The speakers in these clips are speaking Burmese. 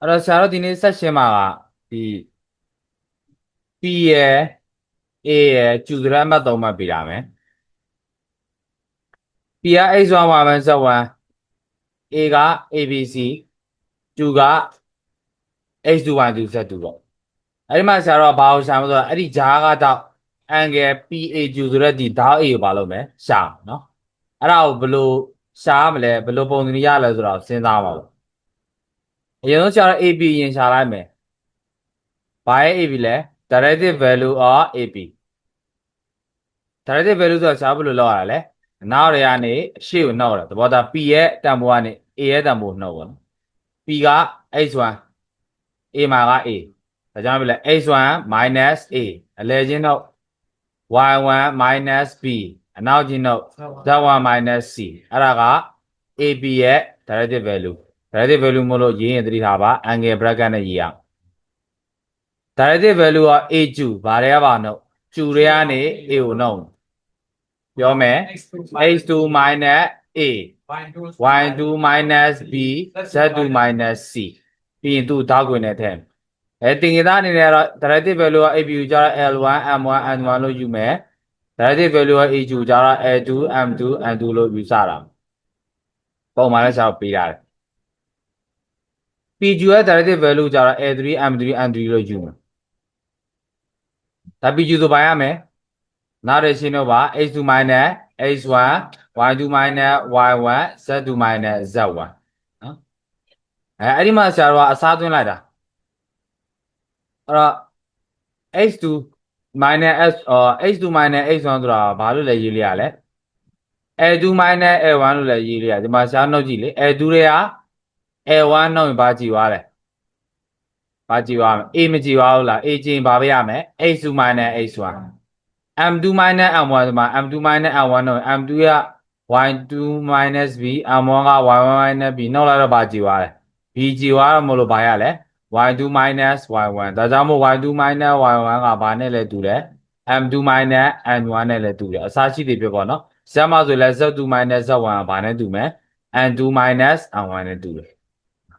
အဲ့တော့ဆရာတို့ဒီနေ့ဆက်ရှင်းမှာကဒီ P ရယ် A ရယ်ကျူစရအမှတ်၃မှတ်ပြတာမယ် P က X1 Y1 Z1 A က ABC ကျူက X2 Y2 Z2 ပေါ့အဲ့ဒီမှာဆရာတို့ကဘာကိုရှာမလို့ဆိုတော့အဲ့ဒီဂျားကတော့ angle PA ကျူဆိုတဲ့ဒီဓာတ် A ကိုဘာလုပ်မလဲရှာမယ်နော်အဲ့ဒါကိုဘယ်လိုရှာမလဲဘယ်လိုပုံစံရလဲဆိုတော့စဉ်းစားပါဦး အရင်ဆုံးဆရာတို့ AP ရင်ရှာလိုက်မယ်ဘာရဲ့ AP လဲ directive value of AP directive value ဆိုတာဆရာဘယ်လိုလောက်ရတာလဲနောက်တွေကနေအရှိကိုနှောက်တာသဘောသား P ရဲ့တန်ဖိုးကနေ A ရဲ့တန်ဖိုးနှောက်ပါနော် P က X1 A မှာက A ဒါကြောင့်ပြလဲ X1 minus A အလဲချင်းတော့ Y1 minus B အနောက်ချင်းတော့ Z1 minus C အဲ့ဒါက AB ရဲ့ directive value directive value မလို့ရေးရင်သတိထားပါ angle bracket နဲ့ရေးရအောင် directive value က A ကျူဘာတွေကပါနှုတ်ကျူတွေကနေ A ကိုနှုတ်ပြောမယ် x2 minus A y2 minus b z2 minus c ပြီးရင်သူ့ဓာတ်ခွင်နဲ့ထည့်မယ်အဲတင်ကြသားအနေနဲ့ကတော့ directive value က AB ကိုကျတော့ L1 M1 M1 လို့ယူမယ် directive value က AQ ကိုကျတော့ L2 M2 M2 လို့ယူဆတာပုံမှန်လည်းဆရာတို့ပေးရတယ် PQ ရဲ့ directive value ကျတော့ L3 M3 M3 လို့ယူမယ်ဒါ PQ ဆိုပါရမယ်နောက်တစ်ရှင်းတော့ပါ x2 minus x1 y2 minus y1 z2 minus z1 နော်အဲအဲ့ဒီမှာဆရာတော်ကအစားသွင်းလိုက်တာအဲ့တော့ x2 minus s အော် x2 minus x1 ဆိုတာဘာလို့လဲရေးလိုက်ရလဲ l2 minus l1 လို့လည်းရေးလိုက်ရဒီမှာဆရာနှုတ်ကြည့်လေ l2 တွေက l1 နှုတ်ရင်ဘာကြည့်သွားလဲဘာကြည့်သွားမလဲ a မကြည့်သွားဘူးလား a ကြည့်ရင်ဘာပေးရမလဲ x2 minus x1 m2 minus m1 ဆိုမှာ m2 minus m1 တော့ m2 က y2 minus b m1 က y1 minus b နောက်လာတော့ဘာကြည့်သွားလဲ b ကြည့်သွားတော့မလို့ဘာရလဲ y2 minus y1 ဒါကြောင့်မို့ y2 minus y1 ကဘာနဲ့လဲတူလဲ m2 minus m1 နဲ့လဲတူတယ်အစားရှိတွေပြပေါ့နော်ဇက်မဆိုလဲ z2 minus z1 ကဘာနဲ့တူမယ် n2 minus m1 နဲ့တူတယ်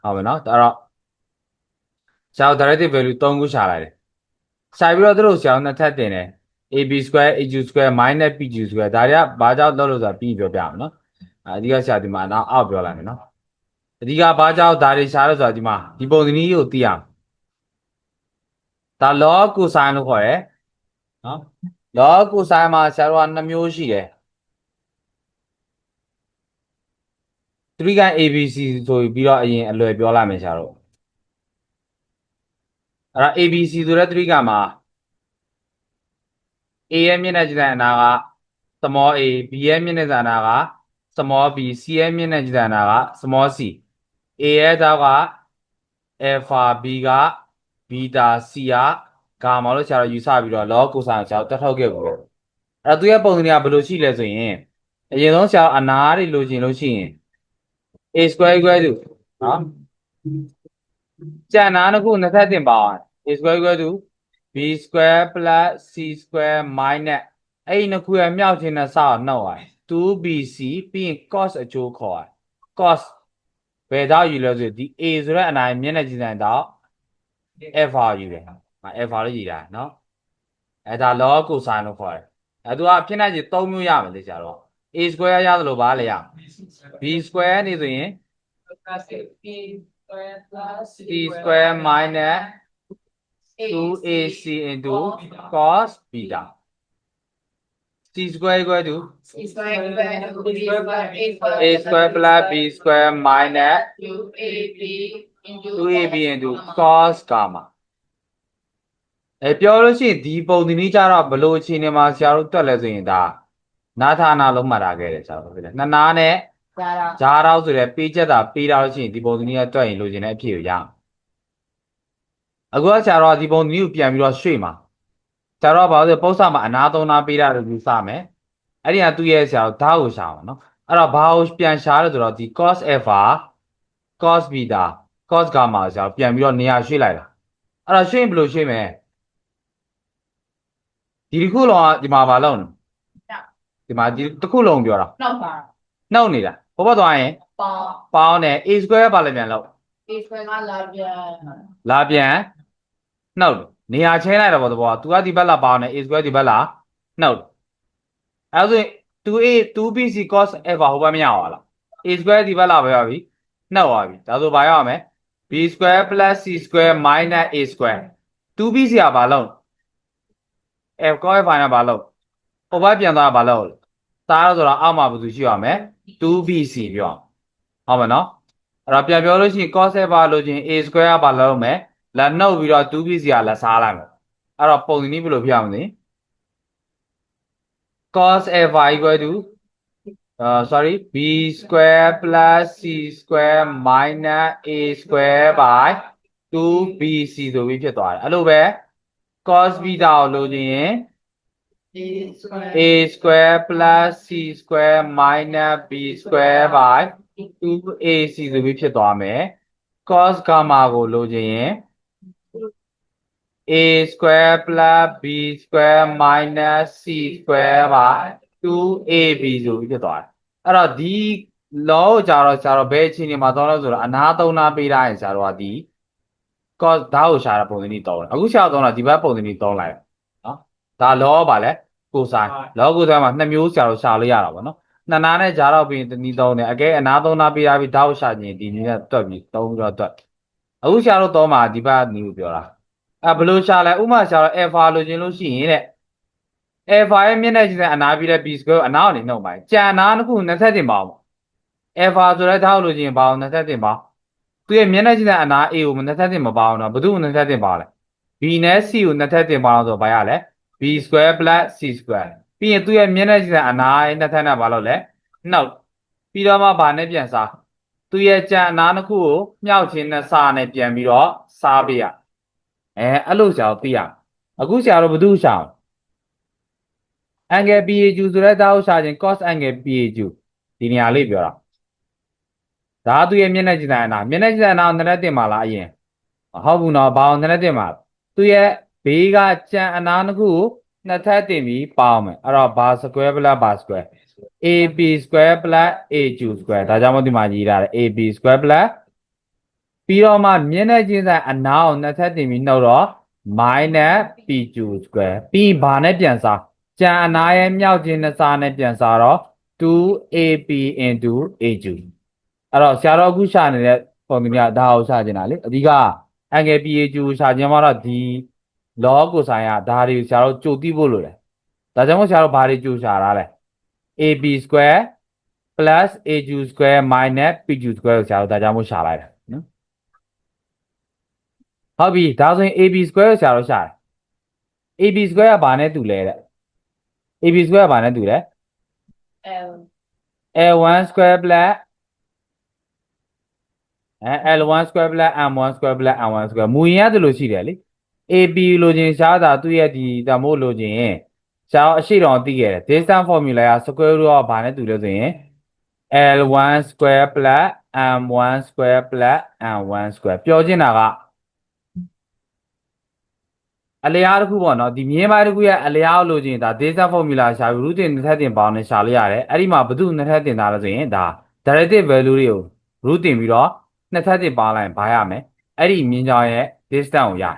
ဟုတ်ပြီနော်ဒါတော့ရှား directive value 3ခုရှာလိုက်တယ်ရှာပြီးတော့သူတို့ရှာနှစ်ထပ်တင်တယ် ab square aq square minus pq square ဒါတွေကဘာကြောင့်လုပ်လို့ဆိုတာပြီးပြောပြအောင်နော်အဓိကရှာဒီမှာနောက်အောက်ပြောလိုက်မယ်နော်အဓိကဘာကြောင့်ဒါတွေရှာလို့ဆိုတာဒီမှာဒီပုံစံကြီးကိုသိအောင်ဒါ log cosine လို့ခေါ်တယ်နော် log cosine မှာရှာတော့နှစ်မျိုးရှိတယ် 3ကန် abc ဆိုပြီးတော့အရင်အလွယ်ပြောလိုက်မယ်ရှာတော့အဲ့ဒါ abc ဆိုတဲ့3ကန်မှာ A ရဲ့မျက်နှာကြည့်တဲ့အနာက small a B ရဲ့မျက်နှာကြည့်တဲ့အနာက small b C ရဲ့မျက်နှာကြည့်တဲ့အနာက small c A ရဲ့တော့က alpha B က beta C က gamma လို့ဆရာတို့ယူဆပြီးတော့ log cosine ဆရာတို့တက်ထုတ်ခဲ့ဘူးလေအဲ့တော့သူရဲ့ပုံစံကဘယ်လိုရှိလဲဆိုရင်အရင်ဆုံးဆရာတို့အနာတွေလိုချင်လို့ရှိရင် a square equal to နော်ကျန်နာတစ်ခုနှစ်ထပ်တင်ပါအောင် a square equal to b square plus c square minus အဲ့ဒီနှစ်ခုရဲ့မြောက်ခြင်းနဲ့စအောင်နှုတ်ရတယ် 2bc ပြီးရင် cos အကျိုးခေါ်ရတယ် cos ဘယ်တော့ယူလဲဆိုရင်ဒီ a ဆိုတဲ့အနာမျက်နှာကြည့်စံတော့ alpha ယူတယ်ဟာ alpha လို့ယူတာနော်အဲဒါ log cosine လို့ခေါ်တယ်အဲသူကဖြစ်နိုင်ချေ3မျိုးရမယ်လေဆရာတော့ a square ရသလိုပါလေရ b square နေဆိုရင် c square minus 2ac into cos beta c square equal to a square plus b square minus 2ab into cos gamma အဲပြောလို့ရှိရင်ဒီပုံဒီနည်းကြတော့ဘလို့အခြေအနေမှာဆရာတို့တွက်လဲဆိုရင်ဒါ နာထာနာလုံးမှတ်ထားခဲ့တယ်ဆရာတို့ပြောတယ်နှစ်နာနဲ့ဂျားတော့ဆိုတဲ့ပေးချက်တာပေးတာလို့ရှိရင်ဒီပုံစံကြီးကတွက်ရင်လိုချင်တဲ့အဖြစ်ကိုရအောင်အခုကဆရာတော်ကဒီပုံစံကြီးကိုပြန်ပြီးတော့ရွှေ့မှာဆရာတော်ကဘာလို့လဲပု္ပ္ပစာမှာအနာသုံးနာပေးတာလို့ယူဆမယ်အဲ့ဒီကသူ့ရဲ့ဆရာတော်ဓာတ်ကိုရှာမှာနော်အဲ့တော့ဘာကိုပြန်ရှာလဲဆိုတော့ဒီ cos alpha cos beta cos gamma ဆရာတော်ပြန်ပြီးတော့နေရာရွှေ့လိုက်တာအဲ့တော့ရွှေ့ရင်ဘယ်လိုရွှေ့မလဲဒီတစ်ခုလုံးကဒီမှာဘာလုပ်လဲ ဒီမှာဒီတစ်ခုလုံးပြောတာနှုတ်နေတာဘဘသွားရင်ပေါင်းတယ် a square ပါလည်းပြန်လို့ a A square ကလာပြန်လာပြန်နှုတ်တယ်နေရာချင်းလိုက်တော့ဘောသဘောက तू ကဒီဘက်လာပေါင်းနေ a square ဒီဘက်လာနှုတ်တယ်အဲဒါဆိုရင် 2a 2bc cos alpha ဟိုဘက်မရအောင်လား a square ဒီဘက်လာပဲပါပြီနှုတ်သွားပြီဒါဆိုဘာရအောင်မလဲ b square plus c square minus a square 2bc ကဘာလုံး f cos alpha ကဘာလုံးဟိုဘက်ပြန်သွားတာဘာလုံးလဲ သားတော့ဆိုတော့အောက်မှာဘာသူရှိရမလဲ 2bc ပြောအောင်ဟုတ်မနော်အဲ့တော့ပြန်ပြောလို့ရှိရင် cos alpha လို့ချင်း a square ကဘာလုံးမယ်လာနှုတ်ပြီးတော့ 2bc ကလာစားလိုက်မယ်အဲ့တော့ပုံစံနည်းဘယ်လိုဖြစ်အောင်လဲ cos alpha equal to uh sorry b square plus c square minus a square by 2bc ဆိုပြီးဖြစ်သွားတယ်အဲ့လိုပဲ cos beta ကိုလို့ချင်းရင် A square a square plus c square minus b square by 2ac ဆိုပြီးဖြစ်သွားမယ် cos gamma ကိုလိုချင်ရင် a square plus b square minus c square by 2ab ဆိုပြီးဖြစ်သွားတယ်အဲ့တော့ဒီ law ကိုကြာတော့ကြာတော့ဘယ်အချိန်ဒီမှာသုံးလို့ဆိုတော့အနာသုံးနာပေးထားရင်ဆရာတော်ကဒီ cos ဓာတ်ကိုရှာတဲ့ပုံစံนี้သုံးတယ်အခုရှာတော့ဒီဘက်ပုံစံนี้သုံးလိုက် တယ်နော်ဒါ law ပါလဲ cosine law cosine မှာနှစ်မျိုးဆရာတော်ရှာလို့ရတာပေါ့နော်နှစ်နာနဲ့ဂျာတော့ပြီးရင်တနည်းသုံးတယ်အကဲအနာသုံးနာပေးထားပြီးဓာတ်ကိုရှာခြင်းဒီနည်းနဲ့တွက်ပြီးသုံးပြီးတော့တွက်အခုရှာတော့သုံးမှာဒီဘက်နည်းကိုပြောတာအဲဘယ်လိုရှာလဲဥပမာရှာတော့ alpha လိုချင်လို့ရှိရင်တဲ့ alpha ရဲ့မျက်နှာချင်းတဲ့အနာပြီးတဲ့ b square ကိုအနာကနေနှုတ်ပါတယ်ကြံအနာတစ်ခုနှစ်သက်တင်ပါအောင် alpha ဆိုတဲ့ဓာတ်ကိုလိုချင်ပါအောင်နှစ်သက်တင်ပါသူရဲ့မျက်နှာချင်းတဲ့အနာ a ကိုနှစ်သက်တင်မပါအောင်တော့ဘယ်သူ့ကိုနှစ်သက်တင်ပါလဲ b နဲ့ c ကိုနှစ်သက်တင်ပါအောင်ဆိုတော့ဘာရလဲ b square plus c square ပြီးရင်သူ့ရဲ့မျက်နှာချင်းတဲ့အနာရဲ့နှစ်သက်နဲ့ဘာလို့လဲနှုတ်ပြီးတော့မှဘာနဲ့ပြန်စားသူ့ရဲ့ကြံအနာတစ်ခုကိုမြောက်ချင်းနဲ့စားနဲ့ပြန်ပြီးတော့စားပေးရအဲအဲ့လိုရှာတော့သိရအခုရှာတော့ဘယ်သူရှာအောင် angle PAQ ဆိုတဲ့ဓာတ်ကိုရှာခြင်း cos angle PAQ ဒီနေရာလေးပြောတာဒါကသူ့ရဲ့မျက်နှာကြည့်တဲ့အနာမျက်နှာကြည့်တဲ့အနာကိုနှစ်လက်တင်ပါလားအရင်မဟုတ်ဘူးနော်ဘာအောင်နှစ်လက်တင်ပါသူ့ရဲ့ ဘေးကကြံအနာတစ်ခုကိုနှစ်ထပ်တင်ပြီးပေါင်းမယ်အဲ့တော့ဘာ square plus ဘာ square AB square plus AQ square ဒါကြောင့်မို့ဒီမှာရေးထားတယ် AB square plus ပြီးတော့မှမျက်နှာချင်းဆိုင်အနာကိုနှစ်ထပ်တင်ပြီးနှုတ်တော့ minus PQ square ပြီးဘာနဲ့ပြန်စားကြံအနာရဲ့မြောက်ချင်းနှစ်စားနဲ့ပြန်စားတော့ 2AP into AQ အဲ့တော့ဆရာတော်အခုရှာနေတဲ့ပုံစံမျိုးဒါကိုရှာနေတာလေအဓိက angle PAQ ရှာခြင်းမှာတော့ဒီ log ကိုဆိုင်ရဒါတွေဆရာတော်ကြိုသိဖို့လိုတယ်ဒါကြောင့်မို့ဆရာတော်ဘာတွေကြိုရှာတာလဲ AB square plus AQ square minus PQ square ကိုဆရာတော်ဒါကြောင့်မို့ရှာလိုက်တာနော်ဟုတ်ပြီဒါဆိုရင် AB square ကိုဆရာတော်ရှာတယ် AB square ကဘာနဲ့တူလဲတဲ့ AB square ကဘာနဲ့တူလဲ L L1 square plus အဲ L1 square plus M1 square plus M1 square မူရင်ရတယ်လို့ရှိတယ်လေ AB လိုချင်ရှားတာသူ့ရဲ့ဒီတမို့လိုချင်ရင်ရှားအရှိတော်သိခဲ့တယ် distance formula က square root ကဘာနဲ့တူလဲဆိုရင် L1 square plus M1 square plus M1 square ပြောချင်တာကအလျားတစ်ခုပေါ့နော်ဒီမြင်းပိုင်းတစ်ခုရဲ့အလျားကိုလိုချင်ဒါ data formula ရှာပြီး root တင်နှစ်ထပ်တင်ပေါင်းနဲ့ရှာလို့ရတယ်အဲ့ဒီမှာဘယ်သူနှစ်ထပ်တင်သားလဲဆိုရင်ဒါ derivative value တွေကို root တင်ပြီးတော့နှစ်ထပ်တင်ပေါင်းလိုက်ရင်ဘာရမလဲအဲ့ဒီမြင်းကြောင်ရဲ့ distance ကိုရတယ်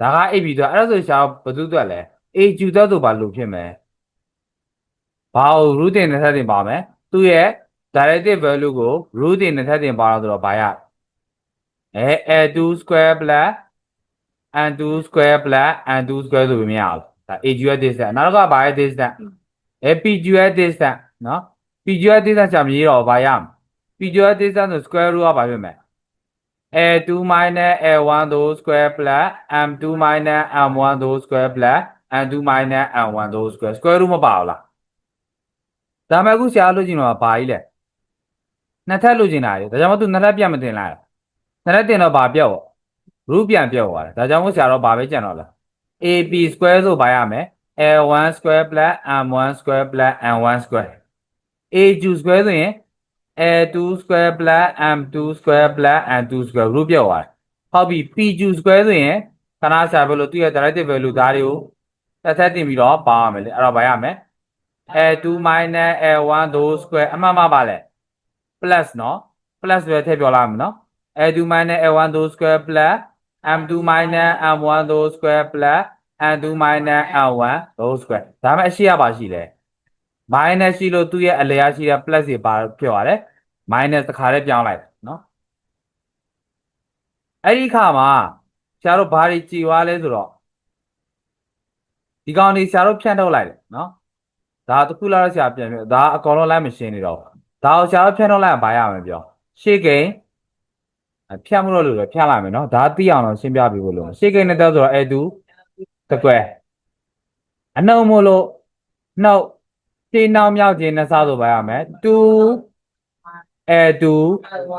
ဒါက AB တော့အဲ့ဒါဆိုရှာဘယ်သူအတွက်လဲ AQ တော့ဆိုဘာလို့ဖြစ်မလဲဘာကို root တင်နှစ်ထပ်တင်ပေါင်းမယ်သူ့ရဲ့ derivative value ကို root တင်နှစ်ထပ်တင်ပေါင်းတော့ဆိုတော့ဘာရအဲ L2 square plus n2 square plus n2 square ဆိုပြီးမရဘူးဒါ AQ ရဲ့ distance နောက်တစ်ခါဘာရဲ့ distance အဲ PQ ရဲ့ distance နော် PQ ရဲ့ distance ချာမရေးတော့ဘာရမလဲ PQ ရဲ့ distance ဆို square root ကဘာဖြစ်မလဲ A2 minus A1 those square plus M2 minus M1 those square plus N2 minus M1 those square square root မပါဘူးလားဒါမှအခုဆရာလို့ကျင်တော့ဘာကြီးလဲနှစ်ထပ်လို့ကျင်တာလေဒါကြောင့်မသူနှစ်ထပ်ပြန်မတင်လိုက်နှစ်ထပ်တင်တော့ဘာပြောက်ပေါ့ root ပြန်ပြောက်သွားတယ်ဒါကြောင့်မို့ဆရာတော့ဘာပဲကြံတော့လဲ AB square ဆိုဘာရမလဲ L1 square plus M1 square plus N1 square AQ square ဆိုရင် A2 square plus M2 square plus N2 square root ပြောက်သွားတယ်ဟုတ်ပြီ PQ square ဆိုရင်ခဏဆရာပြောလို့သူ့ရဲ့ derivative value ဒါတွေကိုတစ်သက်တင်ပြီးတော့ပါရမယ်လေအဲ့တော့ဘာရမလဲ A2 minus A1 those square အမှန်မှပါလဲ plus နော် plus ပဲထည့်ပြောလိုက်မယ်နော် a2 minus a1 whole square plus m2 minus m1 whole square plus n2 minus n1 whole square ဒါမှအရှိရပါရှိလဲ minus ရှိလို့သူ့ရဲ့အလျားရှိတဲ့ plus တွေပါဖြစ်သွားတယ် minus တစ်ခါလေးပြောင်းလိုက်တယ်နော်အဲ့ဒီခါမှာဆရာတို့ဘာတွေကြည်သွားလဲဆိုတော့ဒီကောင်လေးဆရာတို့ဖြန့်ထုတ်လိုက်တယ်နော်ဒါတစ်ခုလောက်ဆရာပြန်ပြဒါအကောင်လုံးလိုက်မရှင်းနေတော့ဘူးဒါကိုဆရာတို့ဖြန့်ထုတ်လိုက်ရင်ဘာရမလဲပြောရှေ့ကိန်းအဖြတ်မလို့လို့လည်းဖြတ်လိုက်မယ်နော်ဒါသိအောင်တော့ရှင်းပြပေးဖို့လို့ရှေ့ကိန်းနဲ့တက်ဆိုတော့အဲတူတကွဲအနှုံမို့လို့နှုတ် ရှင်းနောက်မြောက်ခြင်းနဲ့စားဆိုပါရမယ်2 A2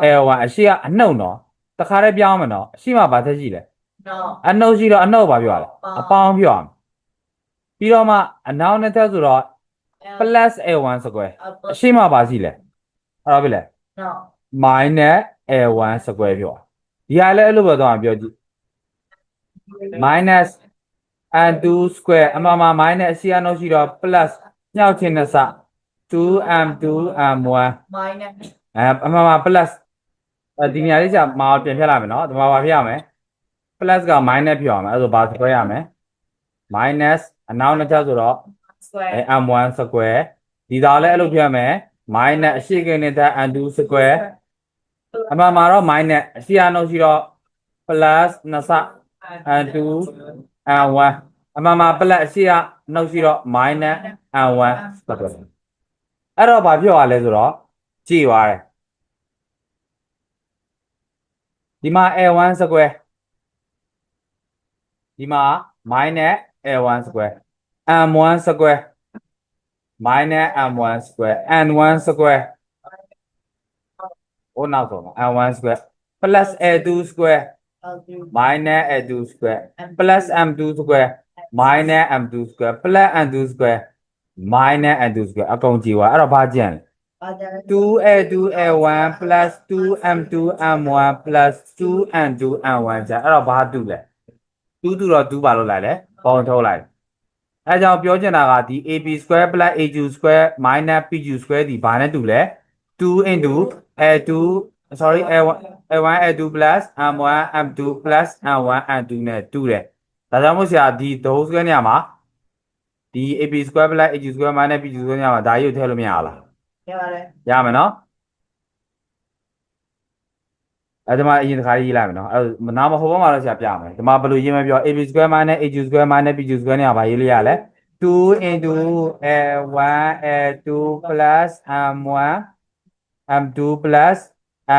A1 အရှိကအနှုတ်နော်တခါတည်းပြောင်းမယ်နော်အရှိမှဘာသက်ရှိလဲ no အနှုတ်ရှိတော့အနှုတ်ဘာပြောရလဲအပေါင်းပြောရမယ်ပြီးတော့မှအနောက်နှစ်ထပ်ဆိုတော့ plus A1 square အရှိမှဘာရှိလဲအဲ့တော့ပြီလဲ no minus A1 square ပြောဒီဟာလည်းအဲ့လိုပဲတော့ပြောကြည့် minus n2 square အမှန်မှာ minus အရှိအနှုတ်ရှိတော့ plus ညှောက်ခြင်းနဲ့စ 2m2 m1 minus အဲအမှန်မှာ plus အဲဒီနေရာလေးကျမအောင်ပြန်ဖြတ်လိုက်မယ်နော်ဒီမှာဘာဖြစ်ရမလဲ plus က minus ဖြစ်ရမယ်အဲ့ဒါဆိုဘာစကွဲရမယ် minus အနောက်နှစ်ချက်ဆိုတော့ square အဲ m1 square ဒီသားလည်းအဲ့လိုဖြစ်ရမယ် minus အရှိကိန်းနဲ့တက် n2 square အမှန်မှာတော့ minus အရှိအနှုတ်ရှိတော့ plus နှစ်ဆ n2 n1 အမှန်မှာ plus အရှိအ နှုတ်ရှိတော့ minus n1 square အဲ့တော့ဘာဖြစ်သွားလဲဆိုတော့ကြည့်သွားတယ်ဒီမှာ a1 square ဒီမှာ minus a1 square m1 square minus m1 square n1 square ဟိုနောက်ဆုံးမှာ n1 square plus a2 square minus a2 square plus m2 square minus m2 square plus n2 square minus n2 square အကုန်ကြည့်သွားအဲ့တော့ဘာကြံလဲ 2a2 a1 plus 2m2 m1 plus 2n2 n1 ကြာအဲ့တော့ဘာတူလဲ2တူတော့2ပါလို့လိုက်လဲပုံထုတ်လိုက်အဲကြောင့်ပြောချင်တာကဒီ ab square plus aq square minus pq square ဒီဘာနဲ့တူလဲ2 into a2 sorry a1 a1 a2 plus m1 m2 plus n1 n2 နဲ့တူတယ် ဒါကြောင့်မို့ဆရာဒီ those square နေရာမှာဒီ ab square plus aq square minus pq square နေရာမှာဒါရုပ်ထည့်လို့မရဘူးလားရတယ်ရမယ်နော်အဲ့ဒီမှာအရင်တစ်ခါရေးလိုက်မယ်နော်အဲ့ဒါနားမဟိုဘက်မှာတော့ဆရာပြမယ်ဒီမှာဘယ်လိုရေးမပြော ab square minus aq square minus pq square နဲ့ကဘာရေးလိုက်ရလဲ2 into a1 a2 plus m1 m2 plus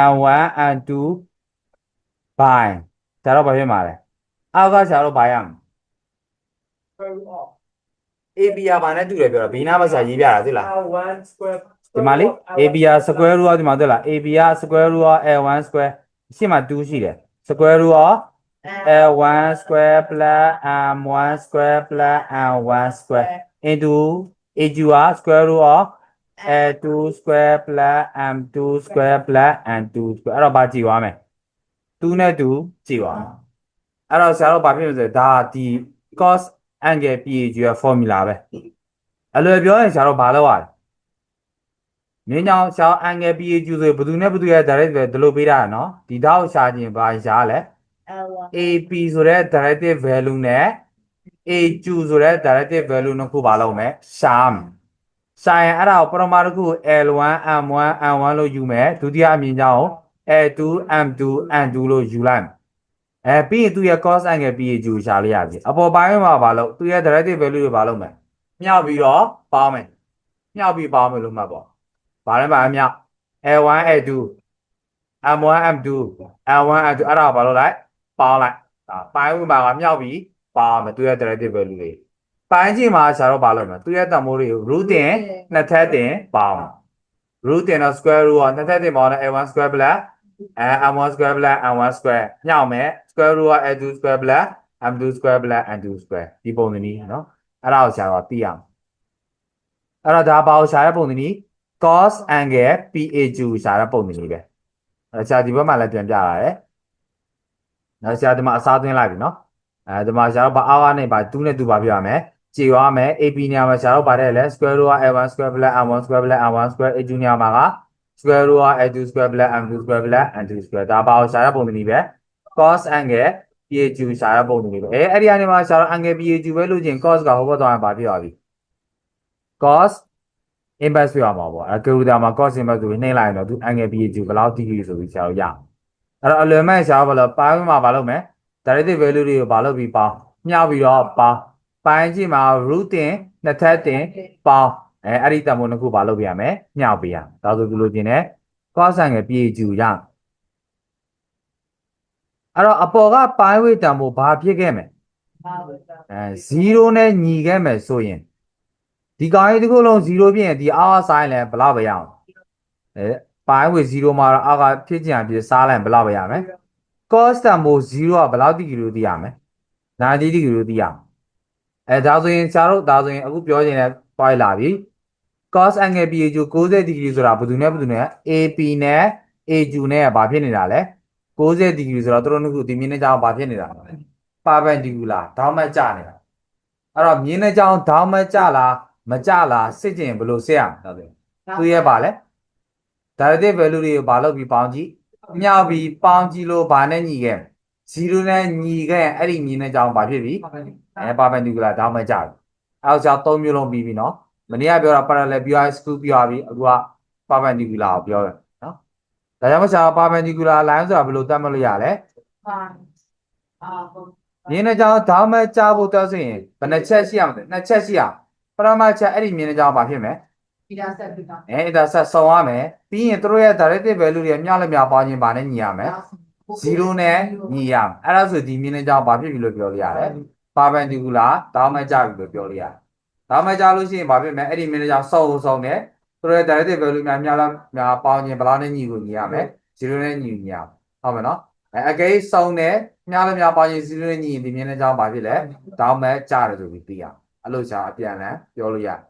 n1 n2 ဘိုင်းဒါတော့ဘာဖြစ်မှာလဲ အောက်ကဆရာတို့ဘာရမလဲ ab ကဘာနဲ့တူတယ်ပြောတော့ဘေးနားမှာဆရာရေးပြတာသိလား1 square ဒီမှာလေ AB က square root ကဒီမှာတွေ့လား AB က square root က L1 square ရှေ့မှာ2ရှိတယ် square root က L1 square plus M1 square plus M1 square into AQ က square root of L2 square plus M2 square plus N2 square အဲ့တော့ဘာကြည့်သွားမယ်2နဲ့2ကြည့်သွားမယ် အဲ့တော့ဆရာတို့ဘာဖြစ်လို့လဲဆိုတော့ဒါဒီ cos angle PAG ရဲ့ formula ပဲအလွယ်ပြောရင်ဆရာတို့ဘာလုပ်ရလဲမင်းကြောင့်ရှာ angle PAQ ဆိုဘယ်သူနဲ့ဘယ်သူရဲ့ direct ပဲဒီလိုပေးတာနော်ဒီတော့ရှာခြင်းဘာရှာလဲ L1 AP ဆိုတဲ့ directive value နဲ့ AQ ဆိုတဲ့ directive value နှစ်ခုပါလုံးမယ်ရှာမယ်ရှာရင်အဲ့ဒါကိုပထမတစ်ခု L1 M1 M1 လို့ယူမယ်ဒုတိယအမြင်ကြောင့် L2 M2 N2 လို့ယူလိုက်မယ် အဲပြီးရင်သူရဲ့ cos angle PAQ ကိုရှာလိုက်ရပြီအပေါ်ပိုင်းမှာပါလို့သူရဲ့ directive value တွေပါလုံးမယ်မြောက်ပြီးတော့ပေါင်းမယ်မြောက်ပြီးပေါင်းမယ်လို့မှတ်ပေါ့ဘာလဲပါအမြောက် L1 L2 M1 M2 L1 L2 အဲ့ဒါကိုဘာလို့လိုက်ပေါင်းလိုက်ဒါပိုင်းဝင်ပါကမြောက်ပြီးပေါင်းမယ်သူရဲ့ directive value တွေပိုင်းချင်းမှာဆရာတို့ဘာလုပ်မလဲသူရဲ့တန်ဖိုးတွေကို root တင်နှစ်ထပ်တင်ပေါင်း root တင်တော့ square root ကနှစ်ထပ်တင်ပေါင်းတော့ L1 square plus and m1 square plus m1 square ညောင်းမယ် square root of m2 square plus m2 square plus m2 square ဒီပုံစံနည်းနော်အဲ့ဒါကိုဆရာကသိရအောင်အဲ့တော့ဒါပါကိုရှာတဲ့ပုံစံနည်း cos angle PAQ ရှာတဲ့ပုံစံနည်းပဲအဲ့ဆရာဒီဘက်မှာလည်းပြန်ပြရတယ်နော်ဆရာဒီမှာအစားသွင်းလိုက်ပြီနော်အဲဒီမှာဆရာတို့ဘာအားနဲ့ဘာ2နဲ့2ပါပြရမယ်ကြေရမယ် AP နေရာမှာဆရာတို့ပါတယ်လဲ square root of m1 square plus m1 square plus m1 square a2 နေရာမှာက square root of a2 square plus m2 square plus n2 square ဒါပါအောင်ရှာရပုံသမီးပဲ cos angle PAQ ရှာရပုံသမီးပဲအဲအဲ့ဒီအနေမှာရှာတော့ angle PAQ ပဲလို့ချင်း cos ကဟိုဘက်သွားရင်ဘာဖြစ်သွားပြီ cos inverse ပြရမှာပေါ့အဲကယ်လ်ကူတာမှာ cos inverse ဆိုပြီးနှိမ့်လိုက်ရင်တော့သူ angle PAQ ဘယ်လောက် degree ဆိုပြီးရှာလို့ရအောင်အဲ့တော့အလွယ်မဲ့ရှာတော့ဘာလို့ပိုင်းမှာဘာလုပ်မလဲ derivative value တွေကိုဘာလုပ်ပြီးပေါင်းမြောက်ပြီးတော့ပေါင်းပိုင်းကြည့်မှာ root တင်နှစ်ထပ်တင်ပေါင်း အဲအဲ့ဒီတန်ဖိုးနှစ်ခုဘာလုပ်ပြရမလဲမြောက်ပြရဒါဆိုဒီလိုကျင်တယ် cos angle PAQ ရအဲ့တော့အပေါ်ကပိုင်းဝေးတန်ဖိုးဘာဖြစ်ခဲ့မလဲဘာပဲအဲ0နဲ့ညီခဲ့မယ်ဆိုရင်ဒီကောင်ကြီးတစ်ခုလုံး0ဖြစ်ရင်ဒီအာဆိုင်လဲဘယ်လောက်ပဲရအောင်အဲပိုင်းဝေ0မှာတော့အာကဖြစ်ချင်ဖြစ်စားလိုက်ဘယ်လောက်ပဲရမယ် cos တန်ဖိုး0ကဘယ်လောက်ဒီဂရီလို့သိရမလဲ90ဒီဂရီလို့သိရမယ်အဲဒါဆိုရင်ဆရာတို့ဒါဆိုရင်အခုပြောချင်တဲ့ point လာပြီ cos angle PAQ 90ဒီဂရီဆိုတာဘယ်သူနဲ့ဘယ်သူနဲ့ AP နဲ့ AQ နဲ့ကဘာဖြစ်နေတာလဲ90ဒီဂရီဆိုတော့တို့နှစ်ခုဒီမြင်းနဲ့ကြောင်းဘာဖြစ်နေတာလဲ perpendicular ဒေါင်းမကျနေတာအဲ့တော့မြင်းနဲ့ကြောင်းဒေါင်းမကျလားမကျလားစစ်ကျင်ဘယ်လိုစစ်ရမလဲဟုတ်တယ်သူရဲ့ပါလဲ derivative value တွေကိုဘာလုပ်ပြီးပေါင်းကြည့်မြောက်ပြီးပေါင်းကြည့်လို့ဘာနဲ့ညီခဲ့0နဲ့ညီခဲ့ရင်အဲ့ဒီမြင်းနဲ့ကြောင်းဘာဖြစ်ပြီအဲ perpendicular ဒေါင်းမကျဘူးအဲ့တော့ကြောင့်၃မျိုးလုံးပြီးပြီနော် မနေ့ကပြောတာ parallel ပြောရ screw ပြောရပြီအခုက perpendicular ကိုပြောရနော်ဒါကြောင့်မဆရာ perpendicular line ဆိုတာဘယ်လိုသတ်မှတ်လို့ရလဲဘာအာဟုတ်မြင်းနဲ့ကြောင်းဒေါင်းမဲ့ကြားဖို့တောက်ဆိုရင်ဘယ်နှချက်ရှိရမလဲနှစ်ချက်ရှိရပထမချက်အဲ့ဒီမြင်းနဲ့ကြောင်းဘာဖြစ်မလဲဒီဒါဆက်ပြီးတော့အဲဒါဆက်ဆောင်ရမယ်ပြီးရင်တို့ရဲ့ directive value တွေမြောက်လက်မြောက်ပေါင်းခြင်းဘာနဲ့ညီရမလဲ0နဲ့ညီရမယ်အဲ့ဒါဆိုဒီမြင်းနဲ့ကြောင်းဘာဖြစ်ပြီလို့ပြောလို့ရတယ် perpendicular ဒေါင်းမဲ့ကြားပြီလို့ပြောလို့ရတယ် ဒေါင်းမဲ့ကြားလို့ရှိရင်ဘာဖြစ်မလဲအဲ့ဒီမြင်းနဲ့ကြောင်းဆောက်ဆောင်တယ်တို့ရဲ့ directive value များမြောက်လက်မြောက်ပေါင်းခြင်းဘယ်လောက်နဲ့ညီကိုညီရမယ်0နဲ့ညီညီရမယ်ဟုတ်မယ်နော်အဲအကိစုံတယ်မြောက်လက်မြောက်ပေါင်းခြင်း0နဲ့ညီရင်ဒီမြင်းနဲ့ကြောင်းဘာဖြစ်လဲတောင်းမဲ့ကြားတယ်ဆိုပြီးသိရအောင်အဲ့လိုရှာအပြန်လန်ပြောလို့ရတယ်